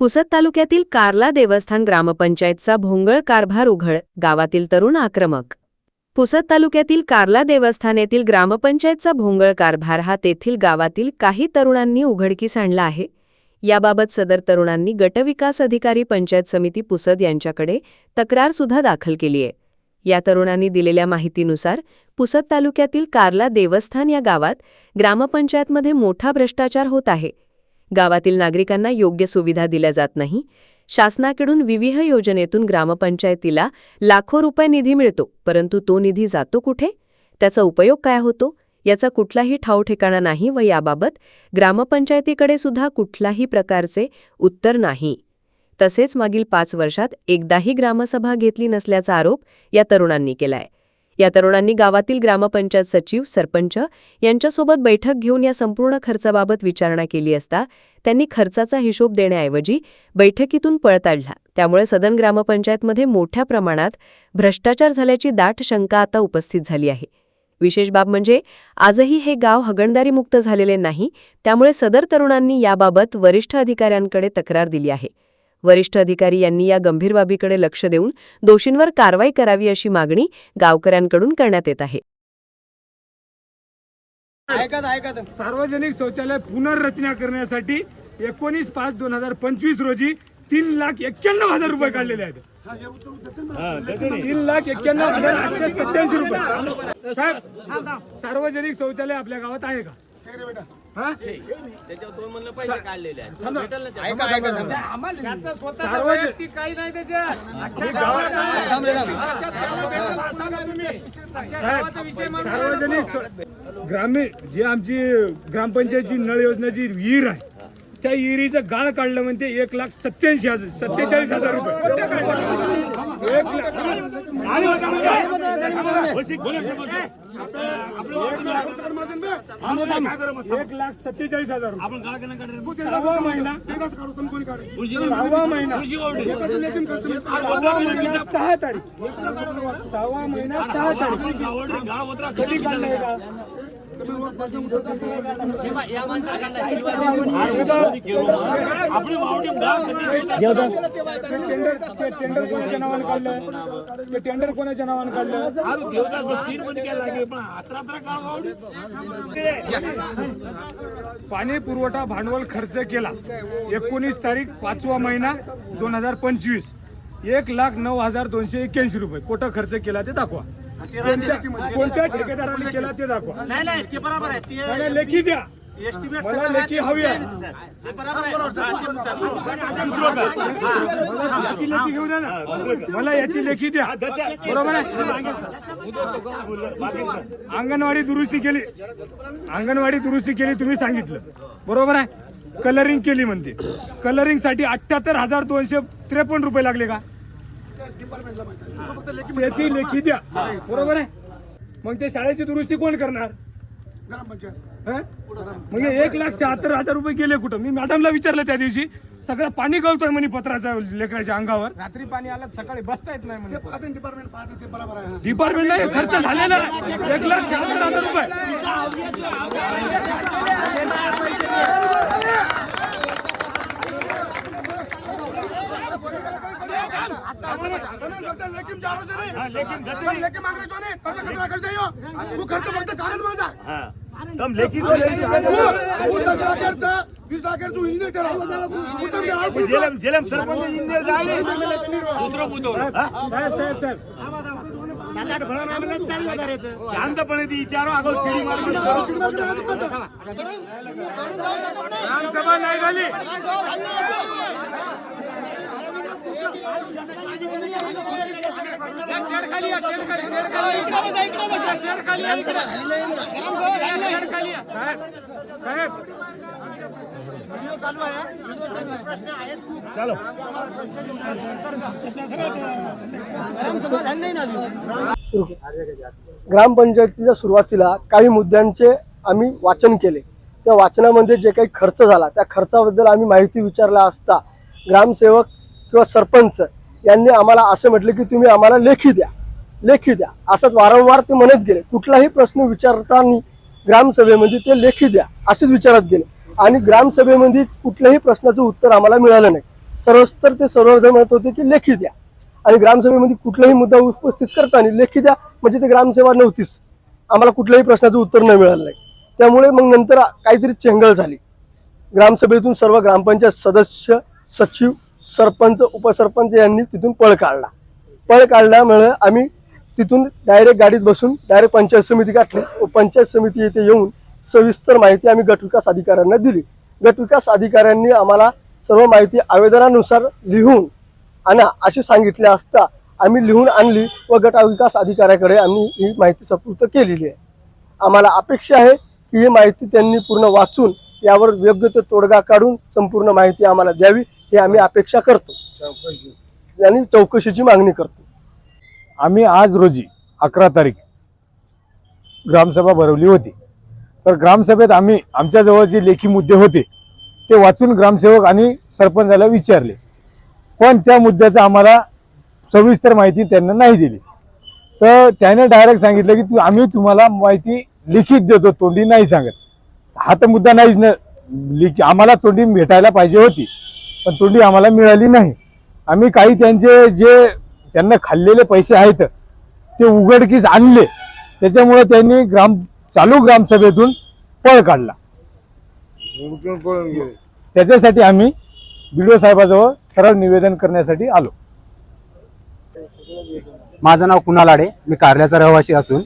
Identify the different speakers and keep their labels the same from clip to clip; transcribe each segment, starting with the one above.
Speaker 1: पुसद तालुक्यातील कार्ला देवस्थान ग्रामपंचायतचा भोंगळ कारभार उघड गावातील तरुण आक्रमक. पुसद तालुक्यातील कार्ला देवस्थान येथील ग्रामपंचायतचा भोंगळ कारभार हा तेथील गावातील काही तरुणांनी उघडकीस आणला आहे. याबाबत सदर तरुणांनी गटविकास अधिकारी पंचायत समिती पुसद यांच्याकडे तक्रारसुद्धा दाखल केली आहे. या तरुणांनी दिलेल्या माहितीनुसार पुसद तालुक्यातील कार्ला देवस्थान या गावात ग्रामपंचायतमध्ये मोठा भ्रष्टाचार होत आहे. गावातील नागरिकांना योग्य सुविधा दिल्या जात नाही. शासनाकडून विविध योजनेतून ग्रामपंचायतीला लाखो रुपये निधी मिळतो परंतु तो निधी जातो कुठे? त्याचा उपयोग काय होतो? याचा कुठलाही ठाव ठिकाणा नाही व याबाबत ग्रामपंचायतीकडे सुद्धा कुठलाही प्रकारचे उत्तर नाही. तसेच मागील पाच वर्षात एकदाही ग्रामसभा घेतली नसल्याचा आरोप या तरुणांनी केलाय. या तरुणांनी गावातील ग्रामपंचायत सचिव सरपंच यांच्यासोबत बैठक घेऊन या संपूर्ण खर्चाबाबत विचारणा केली असता त्यांनी खर्चाचा हिशोब देण्याऐवजी बैठकीतून पळ काढला. त्यामुळे सदन ग्रामपंचायतमध्ये मोठ्या प्रमाणात भ्रष्टाचार झाल्याची दाट शंका आता उपस्थित झाली आहे. विशेष बाब म्हणजे आजही हे गाव हगणदारीमुक्त झालेले नाही त्यामुळे सदर तरुणांनी याबाबत वरिष्ठ अधिकाऱ्यांकडे तक्रार दिली आहे. वरिष्ठ अधिकारी यांनी या गंभीर बाबीकडे लक्ष देऊन दोषींवर कारवाई करावी अशी मागणी गावकऱ्यांकडून करण्यात येत आहे.
Speaker 2: ऐकत ऐकत
Speaker 3: सार्वजनिक शौचालय पुनर्रचना करण्यासाठी एकोणीस पाच दोन हजार पंचवीस रोजी तीन लाख एक्क्याण्णव हजार रुपये काढलेले आहेत. तीन लाख एक्क्याण्णव हजार आठशे सत्याऐंशी रुपये. साहेब सार्वजनिक शौचालय आपल्या गावात आहे का?
Speaker 4: त्याच्यावर दोन म्हणलं पैसे काढलेले आहेत. भेटल ना
Speaker 3: सार्वजनिक-
Speaker 2: काही नाही
Speaker 3: सार्वजनिक ग्रामीण जी आमची ग्रामपंचायतची नळ योजनेची विहीर आहे त्या विहिरीचं गाळ काढलं म्हणते एक लाख सत्याऐंशी हजार सत्तेचाळीस हजार रुपये. एक लाख सत्तेचाळीस हजार सहा सहावा महिना महिना महिना सहा तारीख सहावा महिना सहा तारीख. कधी काढलाय का? टेंडर टेंडर कोणाच्या नावाने काढलं ते टेंडर कोणाच्या नावाने काढलं पाणी पुरवठा भांडवल खर्च केला. एकोणीस तारीख पाचवा महिना दोन हजार पंचवीस. एक लाख नऊ हजार दोनशे एक्क्याऐंशी रुपये. कोटा खर्च केला ते दाखवा. कोणत्या कोणत्या ठेकेदाराने केला ते दाखवा.
Speaker 5: नाही नाही ते बरोबर आहे. ते
Speaker 3: मला लेखी द्या.
Speaker 5: एस्टिमेट
Speaker 3: मला लेखी हवी आहे.
Speaker 5: ते बरोबर आहे.
Speaker 3: मला याची लेखी घेऊ द्या ना. मला याची लेखी द्या. बरोबर आहे? अंगणवाडी दुरुस्ती केली. अंगणवाडी दुरुस्ती केली तुम्ही सांगितलं. बरोबर आहे? कलरिंग केली म्हणते. कलरिंगसाठी अठ्याहत्तर हजार दोनशे त्रेपन्न रुपये लागले का? त्याची लेखी द्या. बरोबर आहे? मग ते शाळेची दुरुस्ती कोण करणार? हं? मग हे एक लाख शहात्तर हजार रुपये गेले कुठं? मी मॅडमला विचारलं त्या दिवशी सगळं पाणी गळतोय म्हणे पत्राच्या लेकराच्या अंगावर.
Speaker 2: रात्री पाणी आलं सकाळी बसता येत नाही म्हणजे
Speaker 3: डिपार्टमेंट नाही खर्च झालेला आहे. एक लाख शहात्तर हजार रुपये. साहेब साहेब साहेब शांतपणे ती विचारो अगो चिडी ग्रामसभा नाही झाली
Speaker 2: शेडखाली या, शेडखाली शेडखाली इकडे बसा, इकडे बसा, शेडखाली या, इकडे. या, शेडखाली या.
Speaker 3: साहेब साहेब
Speaker 6: ग्रामपंचायतीच्या सुरुवातीला काही मुद्द्यांचे आम्ही वाचन केले. त्या वाचनामध्ये जे काही खर्च झाला त्या खर्चाबद्दल आम्ही माहिती विचारला असता ग्रामसेवक किंवा सरपंच यांनी आम्हाला असं म्हटलं की तुम्ही आम्हाला लेखी द्या लेखी द्या. असंच वारंवार ते म्हणत गेले. कुठलाही प्रश्न विचारताना ग्रामसभेमध्ये ते लेखी द्या असेच विचारत गेले. आणि ग्रामसभेमध्ये कुठल्याही प्रश्नाचं उत्तर आम्हाला मिळालं नाही. सर्वस्तर ते सर्वजण म्हणत होते की लेखी द्या. आणि ग्रामसभेमध्ये कुठलाही मुद्दा उपस्थित करताना लेखी द्या म्हणजे ते ग्रामसेवा नव्हतीच. आम्हाला कुठल्याही प्रश्नाचं उत्तर न मिळालं नाही. त्यामुळे मग नंतर काहीतरी चेंगळ झाली. ग्रामसभेतून सर्व ग्रामपंचायत सदस्य सचिव सरपंच उपसरपंच यांनी तिथून पळ काढला. पळ काढल्यामुळे आम्ही तिथून डायरेक्ट गाडीत बसून डायरेक्ट पंचायत समिती गाठली. व पंचायत समिती येथे येऊन सविस्तर माहिती आम्ही गटविकास अधिकाऱ्यांना दिली. गटविकास अधिकाऱ्यांनी आम्हाला सर्व माहिती आवेदनानुसार लिहून आणा असे सांगितले असता आम्ही लिहून आणली व गटविकास अधिकाऱ्याकडे आम्ही ही माहिती सपूर्त केलेली आहे. आम्हाला अपेक्षा आहे की ही माहिती त्यांनी पूर्ण वाचून यावर योग्य तो तोडगा काढून संपूर्ण माहिती आम्हाला द्यावी हे आम्ही अपेक्षा करतो. आणि चौकशीची मागणी करतो.
Speaker 7: आम्ही आज रोजी अकरा तारीख ग्रामसभा भरवली होती. तर ग्रामसभेत आम्ही आमच्याजवळ जे लेखी मुद्दे होते ते वाचून ग्रामसेवक आणि सरपंचाला विचारले. पण त्या मुद्द्याचं आम्हाला सविस्तर माहिती त्यांना नाही दिली. तर त्याने डायरेक्ट सांगितलं की तू आम्ही तुम्हाला माहिती लिखित देतो तोंडी नाही सांगत. हा तर मुद्दा नाहीच ना. लिखी आम्हाला तोंडी भेटायला पाहिजे होती पण तोंडी आम्हाला मिळाली नाही. आम्ही काही त्यांचे जे त्यांना खाल्लेले पैसे आहेत ते उघडकीस आणले. त्याच्यामुळे त्यांनी ग्राम चालू ग्रामसभेतून पळ काढला. त्याच्यासाठी आम्ही बीडीओ साहेबाजवळ सरळ निवेदन करण्यासाठी आलो.
Speaker 8: माझं नाव कुणाल आडे. मी कार्याचा रहिवासी असून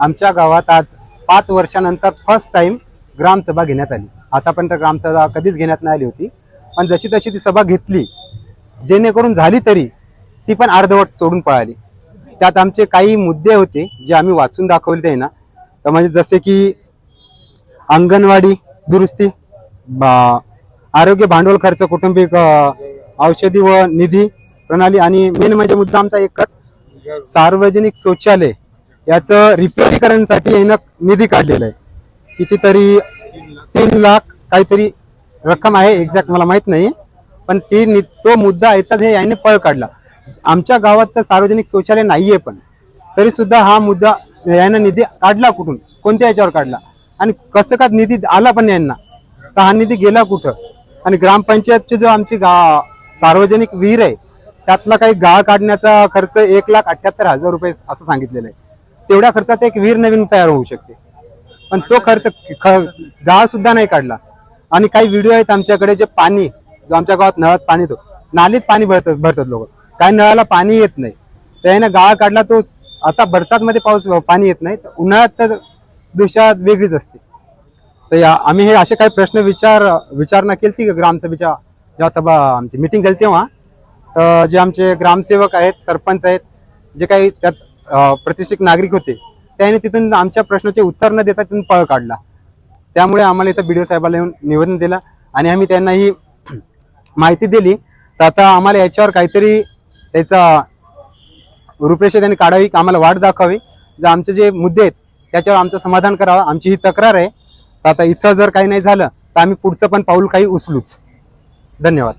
Speaker 8: आमच्या गावात आज पाच वर्षानंतर फर्स्ट टाइम ग्रामसभा घेण्यात आली. आतापर्यंत ग्रामसभा कधीच घेण्यात नाही आली होती. पण जशी तशी ती सभा घेतली जेणेकरून झाली तरी ती पण अर्धवट सोडून पळाली. त्यात आमचे काही मुद्दे होते जे आम्ही वाचून दाखवले ते ना तर म्हणजे जसे की अंगणवाडी दुरुस्ती बा- आरोग्य भांडवल खर्च कौटुंबिक औषधी व निधी प्रणाली आणि मेन म्हणजे मुद्दा आमचा एकच सार्वजनिक शौचालय याचं रिपेअरीकरणसाठी यानं निधी काढलेला आहे. कितीतरी तीन लाख काहीतरी रक्कम आहे एक्झॅक्ट मला माहीत नाही. पण ती तो मुद्दा येतात हे याने पळ काढला. आमच्या गावात तर सार्वजनिक शौचालय नाहीये पण. तरी सुद्धा हा मुद्दा यानं निधी काढला कुठून? कोणत्या याच्यावर काढला? आणि कसं का निधी आला पण यांना? तर हा निधी गेला कुठं? आणि ग्रामपंचायतचे जो आमची गा सार्वजनिक विहीर आहे त्यातला काही गाळ काढण्याचा खर्च एक लाख अठ्ठ्याहत्तर हजार रुपये असं सांगितलेलं आहे. तेवढ्या खर्चात एक विहीर नवीन तयार होऊ शकते. पण तो खर्च ख- गाळ सुद्धा नाही काढला. आणि काही व्हिडिओ आहेत आमच्याकडे जे पाणी जो आमच्या गावात नळात पाणी येतो नालीत पाणी भरत भरतात लोक. काय नळाला पाणी येत नाही. त्याने गाळ काढला तो आता बरसातमध्ये पाऊस पाणी येत नाही तर उन्हाळ्यात तर दुष्यात वेगळीच असते. तर या आम्ही हे असे काही प्रश्न विचार विचारणा केली ती ग्रामसभेच्या जेव्हा सभा आमची मिटिंग झाली तेव्हा? तर जे आमचे ग्रामसेवक आहेत सरपंच आहेत जे काही त्यात प्रतिष्ठित नागरिक होते त्याने तिथून आमच्या प्रश्नाचे उत्तर न देता तिथून पळ काढला. त्यामुळे आम्हाला इथं बी साहेबाला येऊन निवेदन दिलं आणि आम्ही त्यांना ही माहिती दिली. तर आता आम्हाला याच्यावर काहीतरी त्याचा रूपरेषा त्यांनी काढावी आम्हाला वाट दाखवावी. जर आमचे जे मुद्दे आहेत त्याच्यावर आमचं समाधान करावं आमची ही तक्रार आहे. तर आता इथं जर काही नाही झालं तर आम्ही पुढचं पण पाऊल काही उचलूच. धन्यवाद.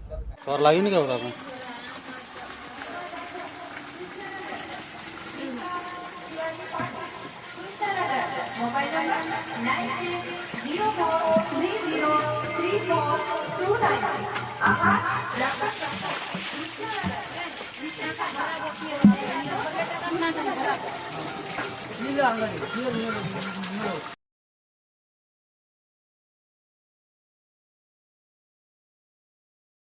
Speaker 8: 길로 안 가지. 길로